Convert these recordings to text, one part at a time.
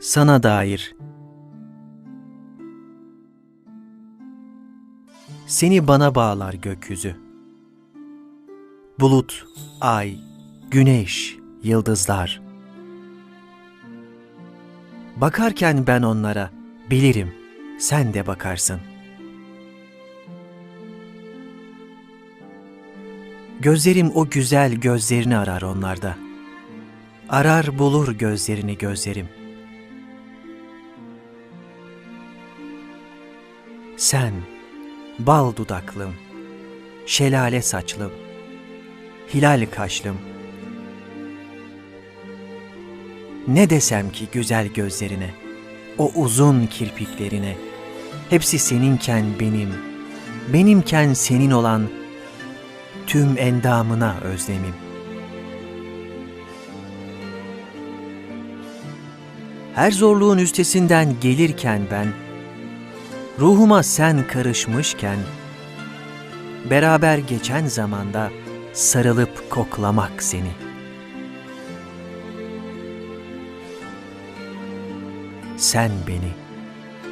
sana dair. Seni bana bağlar gökyüzü. Bulut, ay, güneş, yıldızlar. Bakarken ben onlara bilirim sen de bakarsın. Gözlerim o güzel gözlerini arar onlarda. Arar bulur gözlerini gözlerim. Sen, bal dudaklım, şelale saçlım, hilal kaşlım. Ne desem ki güzel gözlerine, o uzun kirpiklerine, hepsi seninken benim, benimken senin olan tüm endamına özlemim. Her zorluğun üstesinden gelirken ben, ruhuma sen karışmışken, beraber geçen zamanda sarılıp koklamak seni. Sen beni,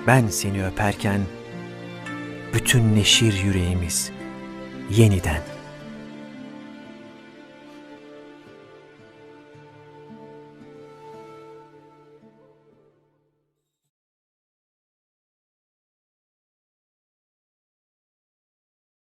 ben seni öperken, bütün neşir yüreğimiz yeniden